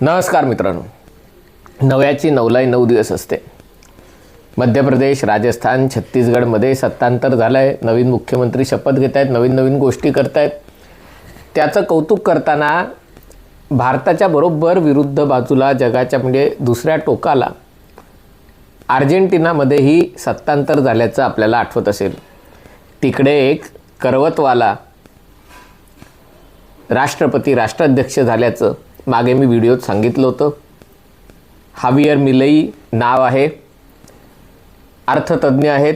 नमस्कार मित्रांनो. नव्याची नवलाई नऊ दिवस असते. मध्य प्रदेश राजस्थान छत्तीसगडमध्ये सत्तांतर झालं आहे नवीन मुख्यमंत्री शपथ घेत आहेत नवीन नवीन गोष्टी करत आहेत त्याचं कौतुक करताना भारताच्या बरोबर विरुद्ध बाजूला जगाच्या म्हणजे दुसऱ्या टोकाला अर्जेंटिनामध्येही सत्तांतर झाल्याचं आपल्याला आठवत असेल. तिकडे एक करवतवाला राष्ट्रपती राष्ट्राध्यक्ष झाल्याचं मागे मी व्हिडिओत सांगितलं होतं. हावियर मिलई नाव आहे. अर्थतज्ज्ञ आहेत.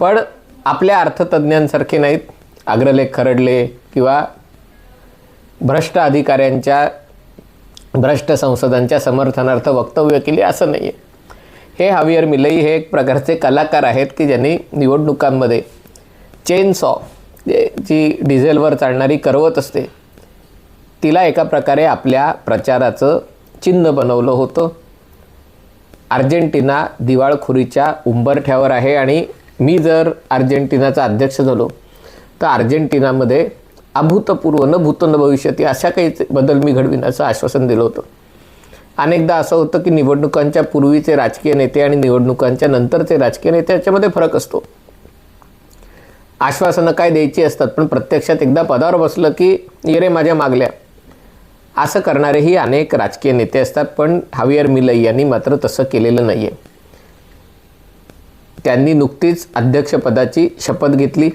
पण आपल्या अर्थतज्ज्ञांसारखे नाहीत. अग्रलेख खरडले किंवा भ्रष्ट अधिकाऱ्यांच्या भ्रष्ट संसदांच्या समर्थनार्थ वक्तव्य केले असं नाही आहे हे हावियर मिलई हे एक प्रकारचे कलाकार आहेत की ज्यांनी निवडणुकांमध्ये चेन सॉ जी डिझेलवर चालणारी करवत असते तिला एका प्रकारे आपल्या प्रचाराचं चिन्ह बनवलं होतं. अर्जेंटिना दिवाळखोरीच्या उंबरठ्यावर आहे आणि मी जर अर्जेंटिनाचा अध्यक्ष झालो तर अर्जेंटिनामध्ये अभूतपूर्व न भूत न भविष्यती अशा काही बदल मी घडविण्याचं आश्वासन दिलं होतं. अनेकदा असं होतं की निवडणुकांच्या पूर्वीचे राजकीय नेते आणि निवडणुकांच्या नंतरचे राजकीय नेते याच्यामध्ये फरक असतो. आश्वासनं काय द्यायची असतात पण प्रत्यक्षात एकदा पदावर बसलं की ये रे माझ्या मागल्या. असं करणारेही अनेक राजकीय नेते असतात पण हावियर मिलई यांनी मात्र तसं केलेलं नाही आहे त्यांनी नुकतीच अध्यक्षपदाची शपथ घेतली.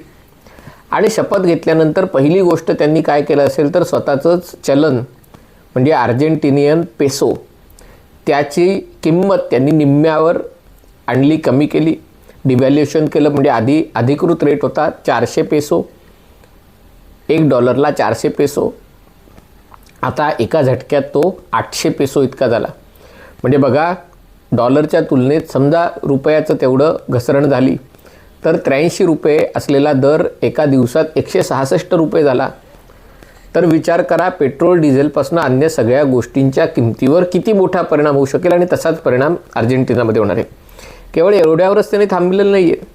आणि शपथ घेतल्यानंतर पहिली गोष्ट त्यांनी काय केलं असेल तर स्वतःचंच चलन म्हणजे अर्जेंटिनियन पेसो त्याची किंमत त्यांनी निम्म्यावर आणली कमी केली. डिव्हॅल्युएशन केलं म्हणजे आधी अधिकृत रेट होता चारशे पेसो एक डॉलरला चारशे पेसो आता एका झटक्यात तो आठशे पेसो इतका झाला. म्हणजे बघा डॉलरच्या तुलनेत समजा रुपयाचं तेवढं घसरण झाली तर त्र्याऐंशी रुपये असलेला दर एका दिवसात एकशे सहासष्ट रुपये झाला. तर विचार करा पेट्रोल डिझेलपासून अन्य सगळ्या गोष्टींच्या किमतीवर किती मोठा परिणाम होऊ शकेल आणि तसाच परिणाम अर्जेंटिनामध्ये होणार आहे. केवळ एवढ्यावरच त्यांनी थांबलेलं नाही आहे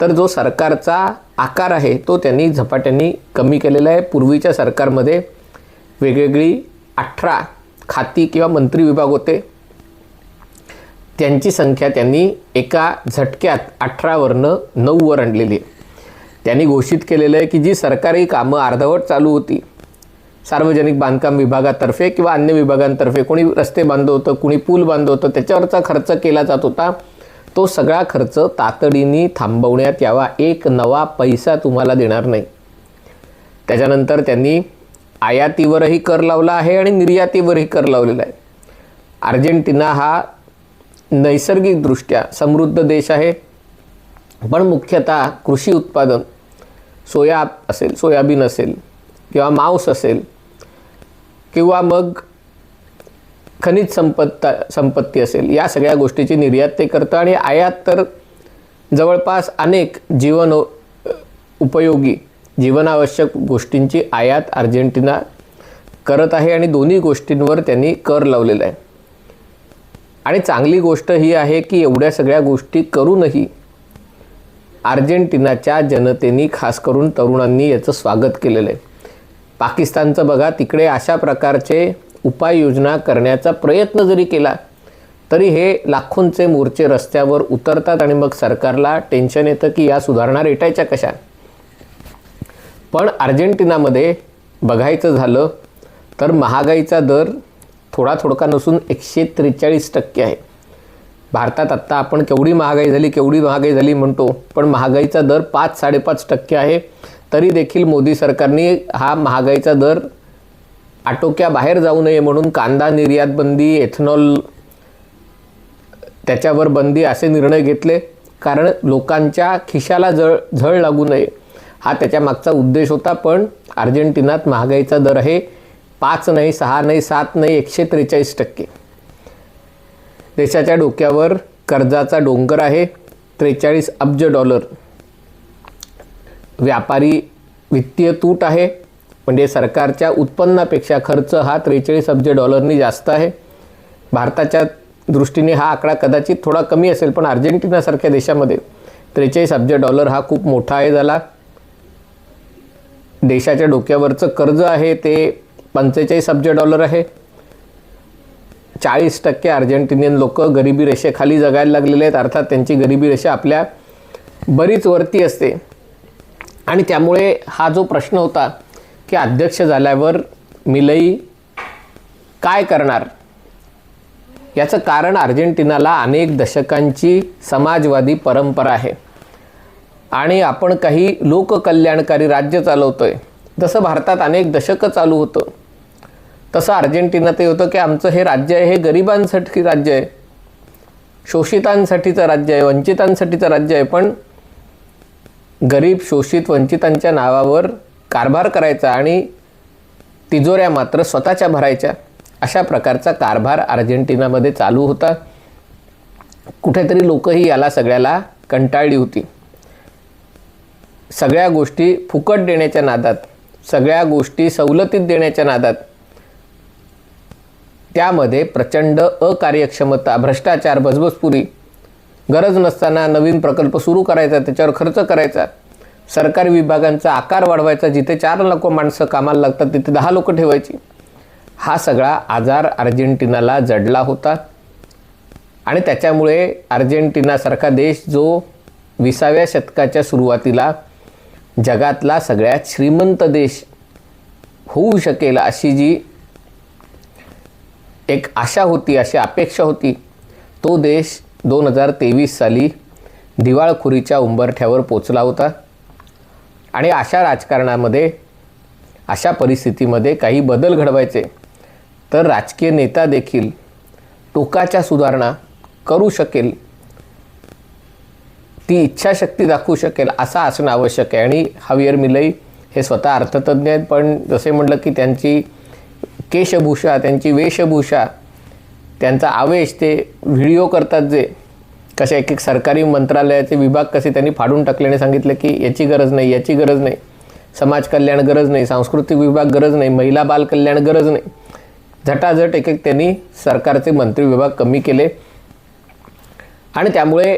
तर जो सरकारचा आकार आहे तो त्यांनी झपाट्याने कमी केलेला आहे. पूर्वीच्या सरकारमध्ये वेगवेगळी अठरा खाती किंवा मंत्री विभाग होते. त्यांची संख्या त्यांनी एका झटक्यात अठरावरनं नऊवर आणलेली आहे. त्यांनी घोषित केलेलं आहे की जी सरकारी कामं अर्धवट चालू होती. सार्वजनिक बांधकाम विभागातर्फे किंवा अन्य विभागांतर्फे कोणी रस्ते बांधत होतं कोणी पूल बांधत होतं त्याच्यावरचा खर्च केला जात होता. तो सगळा खर्च तातडीने थांबवण्यात यावा. एक नवा पैसा तुम्हाला देणार नाही. त्याच्यानंतर त्यांनी आयातीवरही कर लावला आहे आणि निर्यातीवरही कर लावलेला आहे. अर्जेंटिना हा नैसर्गिकदृष्ट्या समृद्ध देश आहे पण मुख्यतः कृषी उत्पादन सोया असेल सोयाबीन असेल किंवा मांस असेल किंवा मग खनिज संपत्ता संपत्ती असेल या सगळ्या गोष्टीची निर्यात ते करतं आणि आयात तर जवळपास अनेक जीवन उपयोगी जीवनावश्यक गोष्टींची आयात अर्जेंटिना करत आहे आणि दोन्ही गोष्टींवर त्यांनी कर लावलेला आहे. आणि चांगली गोष्ट ही आहे की एवढ्या सगळ्या गोष्टी करूनही अर्जेंटिनाच्या जनतेने खास करून तरुणांनी याचं स्वागत केलेलं आहे. पाकिस्तानचं बघा तिकडे अशा प्रकारचे उपाययोजना करण्याचा प्रयत्न जरी केला तरी हे लाखोंचे मोर्चे रस्त्यावर उतरतात आणि मग सरकारला टेन्शन येतं की या सुधारणा रेटायच्या कशा? पण अर्जेंटिनामध्ये बघायचं झालं तर महागाईचा दर थोडा थोडका नसून एकशे त्रेचाळीस टक्के आहे. भारतात आत्ता आपण केवढी महागाई झाली केवढी महागाई झाली म्हणतो पण महागाईचा दर पाच साडेपाच टक्के आहे. तरी देखील मोदी सरकारने हा महागाईचा दर आटोक्याबाहेर जाऊ नये म्हणून कांदा निर्यात बंदी एथनॉल त्याच्यावर बंदी असे निर्णय घेतले. कारण लोकांच्या खिशाला जळ झळ लागू नये. हा त्याच्या मागचा उद्देश होता पण अर्जेंटिनात महागाईचा दर आहे पाच नाही सहा नाही सात नाही एकशे त्रेचाळीस टक्के. देशाच्या डोक्यावर कर्जाचा डोंगर आहे त्रेचाळीस अब्ज डॉलर. व्यापारी वित्तीय तूट आहे म्हणजे सरकारच्या उत्पन्नापेक्षा खर्च हा त्रेचाळीस अब्ज डॉलरनी जास्त आहे. भारताच्या दृष्टीने हा आकडा कदाचित थोडा कमी असेल पण अर्जेंटिनासारख्या देशामध्ये त्रेचाळीस अब्ज डॉलर हा खूप मोठा आहे झाला. देशाच्या डोक्यावरचं कर्ज आहे ते पंचेचाळीस अब्ज डॉलर आहे. चाळीस टक्के अर्जेंटिनियन लोक गरिबी रेषेखाली जगायला लागलेले आहेत. अर्थात त्यांची गरिबी रेषा आपल्या बरीच वरती असते. आणि त्यामुळे हा जो प्रश्न होता की अध्यक्ष झाल्यावर मिलई काय करणार? याचं कारण अर्जेंटिनाला अनेक दशकांची समाजवादी परंपरा आहे. आणि आपण काही लोककल्याणकारी राज्य चालवतोय. जसं भारतात अनेक दशकं चालू होतं. तसं अर्जेंटिनातही होतं की आमचं हे राज्य आहे हे गरिबांसाठी राज्य आहे. शोषितांसाठीचं राज्य आहे वंचितांसाठीचं राज्य आहे पण गरीब शोषित वंचितांच्या नावावर कारभार करायचा आणि तिजोऱ्या मात्र स्वतःच्या भरायच्या अशा प्रकारचा कारभार अर्जेंटिनामध्ये चालू होता. कुठेतरी लोकही याला सगळ्याला कंटाळली होती. सगळ्या गोष्टी फुकट देण्याच्या नादात सगळ्या गोष्टी सवलतीत देण्याच्या नादात. त्यामध्ये प्रचंड अकार्यक्षमता भ्रष्टाचार बजबजपुरी गरज नसताना नवीन प्रकल्प सुरू करायचा त्याच्यावर खर्च करायचा. सरकारी विभागांचा आकार वाढवायचा जिथे चार लोक माणसं कामाला लागतात तिथे दहा लोक ठेवायची. हा सगळा आजार अर्जेंटिनाला जडला होता. आणि त्याच्यामुळे अर्जेंटिनासारखा देश जो विसाव्या शतकाच्या सुरुवातीला जगातला सगळ्यात श्रीमंत देश होऊ शकेल अशी जी एक आशा होती अशी अपेक्षा होती तो देश दोन हजार तेवीस साली दिवाळखोरीच्या उंबरठ्यावर पोचला होता. आणि अशा राजकारणामध्ये अशा परिस्थितीमध्ये काही बदल घडवायचे तर राजकीय नेता देखील टोकाच्या सुधारणा करू शकेल ती इच्छाशक्ती दाखवू शकेल असा असणं आवश्यक आहे. आणि हवियर मिलई हे स्वतः अर्थतज्ञ आहेत पण जसे म्हटलं की त्यांची केशभूषा त्यांची वेशभूषा त्यांचा आवेश ते व्हिडिओ करतात जे कसे एक एक सरकारी मंत्रालयाचे विभाग कसे त्यांनी फाडून टाकल्याने सांगितलं की याची गरज नाही याची गरज नाही. समाज कल्याण गरज नाही सांस्कृतिक विभाग गरज नाही महिला बाल कल्याण गरज नाही. झटाझट एक एक त्यांनी सरकारचे मंत्री विभाग कमी केले. आणि त्यामुळे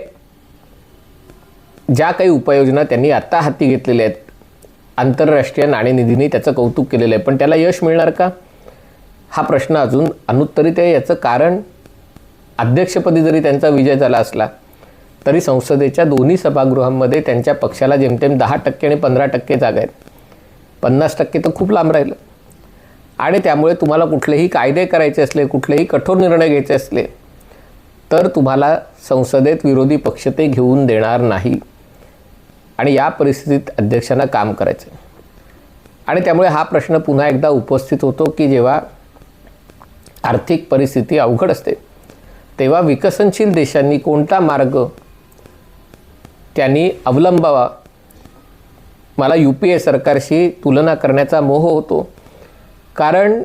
ज्या काही उपाययोजना त्यांनी आत्ता हाती घेतलेल्या आहेत आंतरराष्ट्रीय नाणेनिधीने त्याचं कौतुक केलेलं आहे. पण त्याला यश मिळणार का? हा प्रश्न अजून अनुत्तरित आहे. याचं कारण अध्यक्षपदी जरी त्यांचा विजय झाला असला तरी संसदेच्या दोन्ही सभागृहांमध्ये त्यांच्या पक्षाला जेमतेम दहा टक्के आणि पंधरा टक्के जागा आहेत. पन्नास टक्के तर खूप लांब राहिलं. आणि त्यामुळे तुम्हाला कुठलेही कायदे करायचे असले कुठलेही कठोर निर्णय घ्यायचे असले तर तुम्हाला संसदेत विरोधी पक्ष ते घेऊन देणार नाही. आणि या परिस्थितीत अध्यक्षांना काम करायचं. आणि त्यामुळे हा प्रश्न पुन्हा एकदा उपस्थित होतो की जेव्हा आर्थिक परिस्थिती अवघड असते तेव्हा विकसनशील देशांनी कोणता मार्ग त्यांनी अवलंबावा? मला यू पी ए सरकारशी तुलना करण्याचा मोह होतो. कारण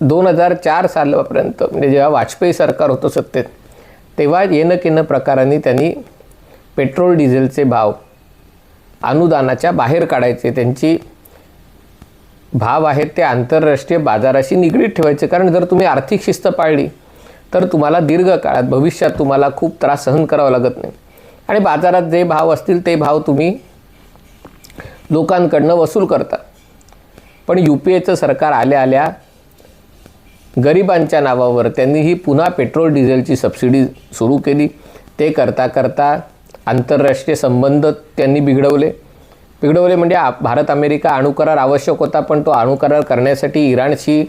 दोन हजार चार सालापर्यंत म्हणजे जेव्हा वाजपेयी सरकार होतं सत्तेत तेव्हा येणं केनं प्रकारांनी त्यांनी पेट्रोल डिझेलचे भाव अनुदानाच्या बाहेर काढायचे. त्यांची भाव आहेत ते आंतरराष्ट्रीय बाजाराशी निगडीत ठेवायचे. कारण जर तुम्ही आर्थिक शिस्त पाळली तर तुम्हाला दीर्घकाळात भविष्यात तुम्हाला खूप त्रास सहन करावा लागत नाही. आणि बाजारात जे भाव असतील ते भाव तुम्ही लोकांकडनं वसूल करता. पण यू पी एचं सरकार आल्या आल्या गरिबांच्या नावावर त्यांनी ही पुन्हा पेट्रोल डिझेलची सबसिडी सुरू केली. ते करता करता आंतरराष्ट्रीय संबंध त्यांनी बिघडवले. बिघडवले म्हणजे भारत अमेरिका अणुकरार आवश्यक होता पण तो अणुकरार करण्यासाठी इराणशी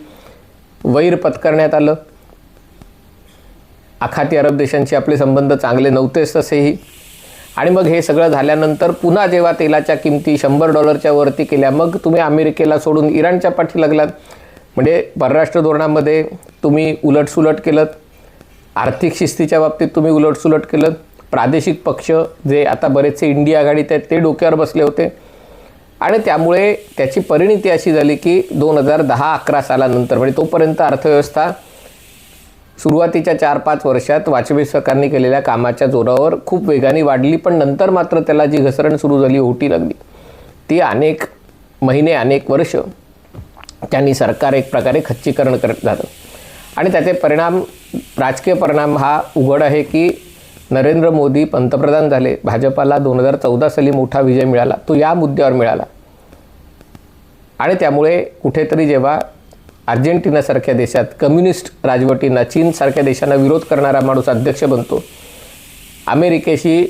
वैर पत्करण्यात आलं. आखाती अरब देशांशी आपले संबंध चांगले नव्हतेच तसेही. आणि मग हे सगळं झाल्यानंतर पुन्हा जेव्हा तेलाच्या किमती शंभर डॉलरच्या वरती केल्या मग तुम्ही अमेरिकेला सोडून इराणच्या पाठी लागलात. म्हणजे परराष्ट्र धोरणामध्ये तुम्ही उलटसुलट केलं आर्थिक शिस्तीच्या बाबतीत तुम्ही उलटसुलट केलं प्रादेशिक पक्ष जे आता बरेचसे इंडिया आघाडीत आहेत ते डोक्यावर बसले होते. आणि त्यामुळे त्याची परिणिती अशी झाली की दोन हजार दहा अकरा सालानंतर म्हणजे तोपर्यंत अर्थव्यवस्था सुरुवातीच्या चार पाच वर्षात वाजपेयी सरकारने केलेल्या कामाच्या जोरावर खूप वेगाने वाढली पण नंतर मात्र त्याला जी घसरण सुरू झाली ओटी लागली. ती अनेक महिने अनेक वर्ष त्यांनी सरकार एक प्रकारे खच्चीकरण करत झालं. आणि त्याचे परिणाम राजकीय परिणाम हा उघड आहे की नरेंद्र मोदी पंतप्रधान झाले. भाजपाला दोन हजार चौदा साली मोठा विजय मिळाला. तो या मुद्द्यावर मिळाला. आणि त्यामुळे कुठेतरी जेव्हा अर्जेंटिनासारख्या देशात कम्युनिस्ट राजवटींना चीनसारख्या देशांना विरोध करणारा माणूस अध्यक्ष बनतो अमेरिकेशी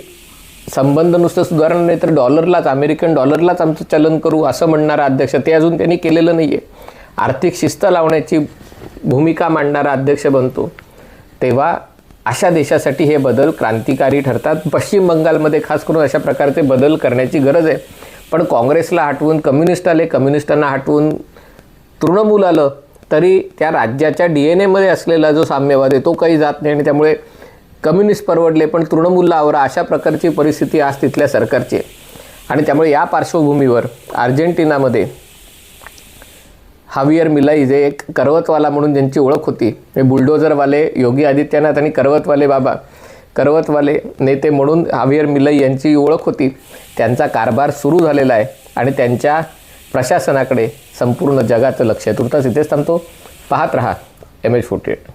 संबंध नुसतं सुधारणं नाही तर डॉलरलाच अमेरिकन डॉलरलाच आमचं चलन करू असं म्हणणारा अध्यक्ष ते अजून त्यांनी केलेलं नाही आहे आर्थिक शिस्त लावण्याची भूमिका मांडणारा अध्यक्ष बनतो. तेव्हा अशा देशासाठी हे बदल क्रांतिकारी ठरतात. पश्चिम बंगालमध्ये खास करून अशा प्रकारचे बदल करण्याची गरज आहे. पण काँग्रेसला हटवून कम्युनिस्ट आले कम्युनिस्टांना हटवून तृणमूल आलं तरी त्या राज्याच्या डी एन एमध्ये असलेला जो साम्यवाद आहे तो काही जात नाही आणि त्यामुळे कम्युनिस्ट परवडले पण तृणमूलला आवरा अशा प्रकारची परिस्थिती आज तिथल्या सरकारची आहे. आणि त्यामुळे या पार्श्वभूमीवर अर्जेंटिनामध्ये हावियर मिलाई जे एक करवतवाला म्हणून ज्यांची ओळख होती. हे बुलडोझरवाले योगी आदित्यनाथ आणि करवतवाले बाबा. करवतवाले नेते म्हणून हावियर मिलई यांची ओळख होती. त्यांचा कारभार सुरू झालेला आहे आणि त्यांच्या प्रशासनाकडे संपूर्ण जगाचं लक्ष आहे. तुर्तास इथेच थांबतो. पाहत रहा एम एच फोर्टी एट.